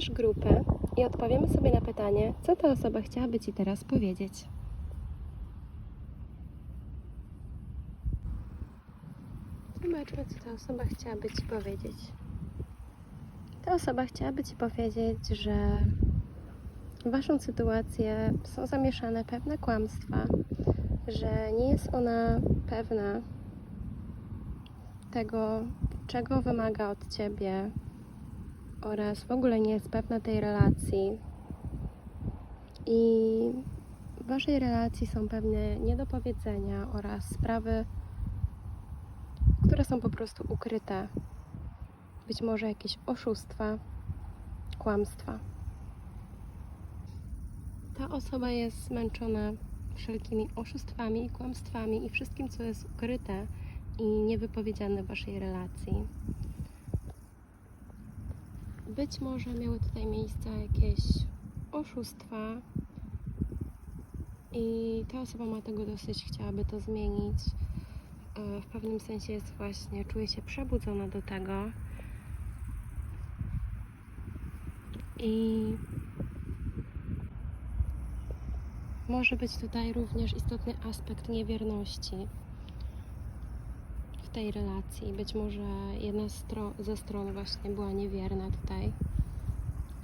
Wybierz grupę i odpowiemy sobie na pytanie, co ta osoba chciałaby Ci teraz powiedzieć. Zobaczmy, co ta osoba chciałaby Ci powiedzieć. Ta osoba chciałaby Ci powiedzieć, że w Waszą sytuację są zamieszane pewne kłamstwa, że nie jest ona pewna tego, czego wymaga od Ciebie oraz w ogóle nie jest pewna tej relacji. I w Waszej relacji są pewne niedopowiedzenia oraz sprawy, które są po prostu ukryte. Być może jakieś oszustwa, kłamstwa. Ta osoba jest zmęczona wszelkimi oszustwami i kłamstwami i wszystkim, co jest ukryte i niewypowiedziane w Waszej relacji. Być może miały tutaj miejsce jakieś oszustwa i ta osoba ma tego dosyć, chciałaby to zmienić. E, W pewnym sensie jest właśnie, czuje się przebudzona do tego. I może być tutaj również istotny aspekt niewierności tej relacji. Być może jedna stro- ze stron właśnie była niewierna tutaj.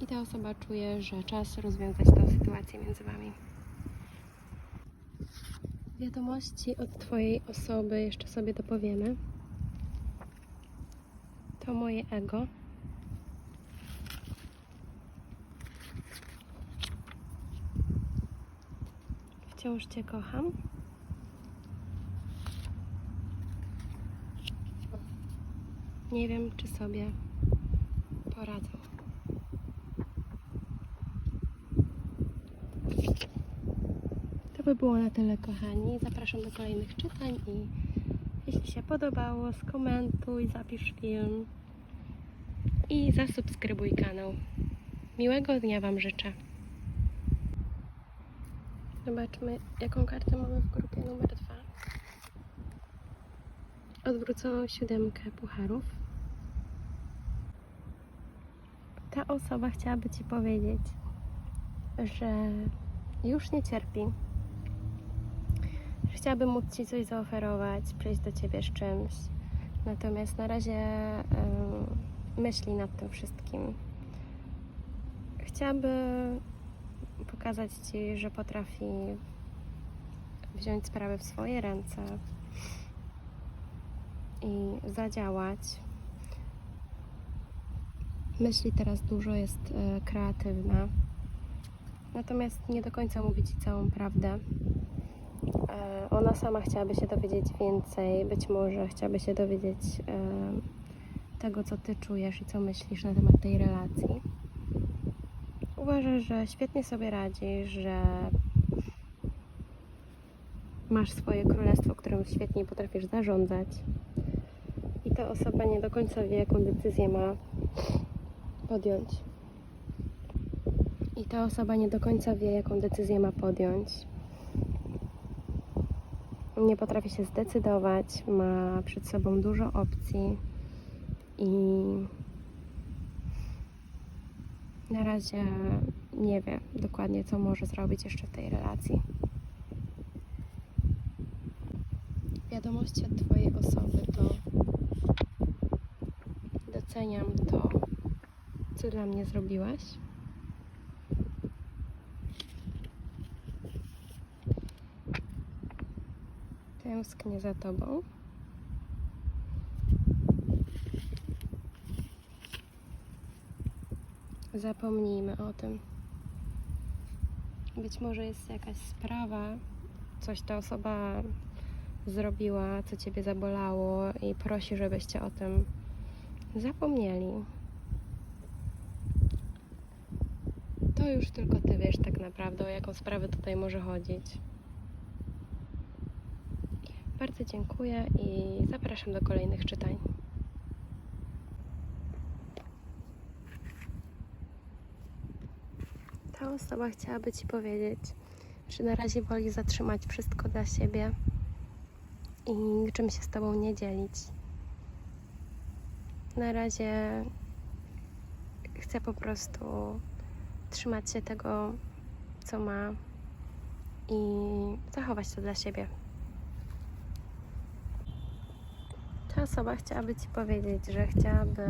I ta osoba czuje, że czas rozwiązać tę sytuację między Wami. Wiadomości od Twojej osoby, jeszcze sobie dopowiemy. To moje ego. Wciąż Cię kocham. Nie wiem, czy sobie poradzą. To by było na tyle, kochani. Zapraszam do kolejnych czytań i jeśli się podobało, skomentuj, zapisz film i zasubskrybuj kanał. Miłego dnia Wam życzę. Zobaczmy, jaką kartę mamy w grupie numer dwa. Odwróconą siódemkę pucharów. Ta osoba chciałaby Ci powiedzieć, że już nie cierpi, że chciałaby móc Ci coś zaoferować, przyjść do Ciebie z czymś. Natomiast na razie em, myśli nad tym wszystkim. Chciałaby pokazać Ci, że potrafi wziąć sprawy w swoje ręce i zadziałać. Myśli teraz dużo, jest e, kreatywna. Natomiast nie do końca mówi Ci całą prawdę. E, Ona sama chciałaby się dowiedzieć więcej, być może chciałaby się dowiedzieć e, tego, co Ty czujesz i co myślisz na temat tej relacji. Uważasz, że świetnie sobie radzisz, że masz swoje królestwo, którym świetnie potrafisz zarządzać. Ta osoba nie do końca wie, jaką decyzję ma podjąć. I ta osoba nie do końca wie, jaką decyzję ma podjąć. Nie potrafi się zdecydować, ma przed sobą dużo opcji i na razie nie wie dokładnie, co może zrobić jeszcze w tej relacji. Wiadomości od Twojej osoby to doceniam to, co dla mnie zrobiłaś. Tęsknię za Tobą. Zapomnijmy o tym. Być może jest jakaś sprawa, coś ta osoba zrobiła, co ciebie zabolało i prosi, żebyście o tym zapomnieli. To już tylko ty wiesz tak naprawdę, o jaką sprawę tutaj może chodzić. Bardzo dziękuję i zapraszam do kolejnych czytań. Ta osoba chciałaby ci powiedzieć, że na razie woli zatrzymać wszystko dla siebie i niczym się z tobą nie dzielić. Na razie chce po prostu trzymać się tego, co ma i zachować to dla siebie. Ta osoba chciałaby Ci powiedzieć, że chciałaby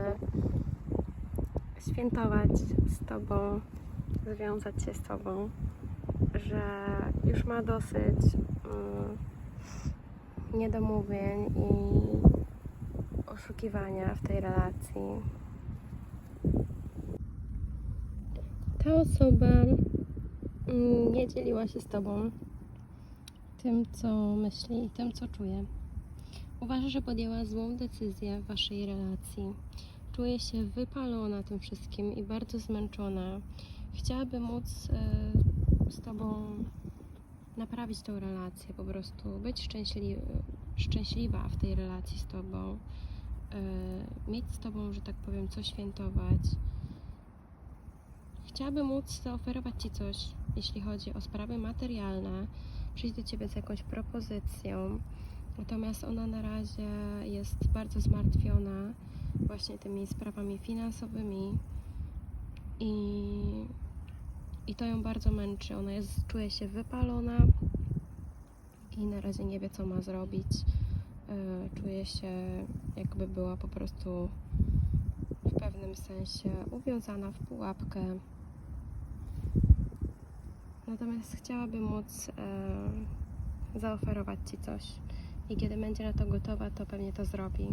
świętować z Tobą, związać się z Tobą, że już ma dosyć mm, niedomówień i oszukiwania w tej relacji. Ta osoba mm, nie dzieliła się z Tobą tym, co myśli i tym, co czuje. Uważa, że podjęła złą decyzję w Waszej relacji. Czuje się wypalona tym wszystkim i bardzo zmęczona. Chciałaby móc e, z Tobą naprawić tą relację, po prostu być szczęśli, szczęśliwa w tej relacji z Tobą, mieć z Tobą, że tak powiem, co świętować. Chciałaby móc zaoferować Ci coś, jeśli chodzi o sprawy materialne, przyjść do Ciebie z jakąś propozycją, natomiast ona na razie jest bardzo zmartwiona właśnie tymi sprawami finansowymi i, i to ją bardzo męczy. Ona jest, czuje się wypalona i na razie nie wie, co ma zrobić. E, Czuje się, jakby była po prostu w pewnym sensie uwiązana w pułapkę. Natomiast chciałaby móc e, zaoferować Ci coś. I kiedy będzie na to gotowa, to pewnie to zrobi.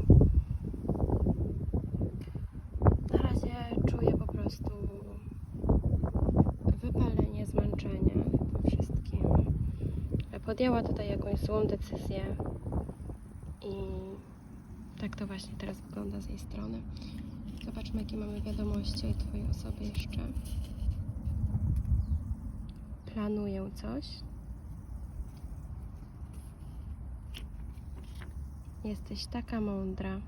Na razie czuję po prostu wypalenie, zmęczenie tym wszystkim. Podjęła tutaj jakąś złą decyzję i tak to właśnie teraz wygląda z jej strony. Zobaczmy, jakie mamy wiadomości od Twojej osoby jeszcze. Planuję coś. Jesteś taka mądra.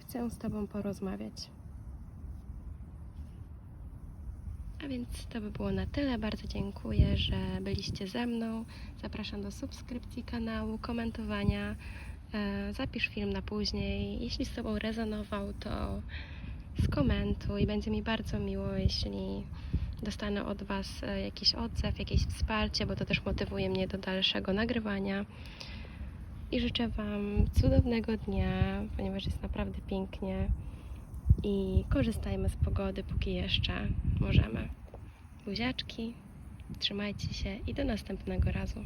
Chcę z Tobą porozmawiać. A więc to by było na tyle. Bardzo dziękuję, że byliście ze mną. Zapraszam do subskrypcji kanału, komentowania. E, Zapisz film na później. Jeśli z Tobą rezonował, to skomentuj. Będzie mi bardzo miło, jeśli dostanę od Was e, jakiś odzew, jakieś wsparcie, bo to też motywuje mnie do dalszego nagrywania. I życzę Wam cudownego dnia, ponieważ jest naprawdę pięknie. I korzystajmy z pogody, póki jeszcze możemy. Buziaczki, trzymajcie się i do następnego razu.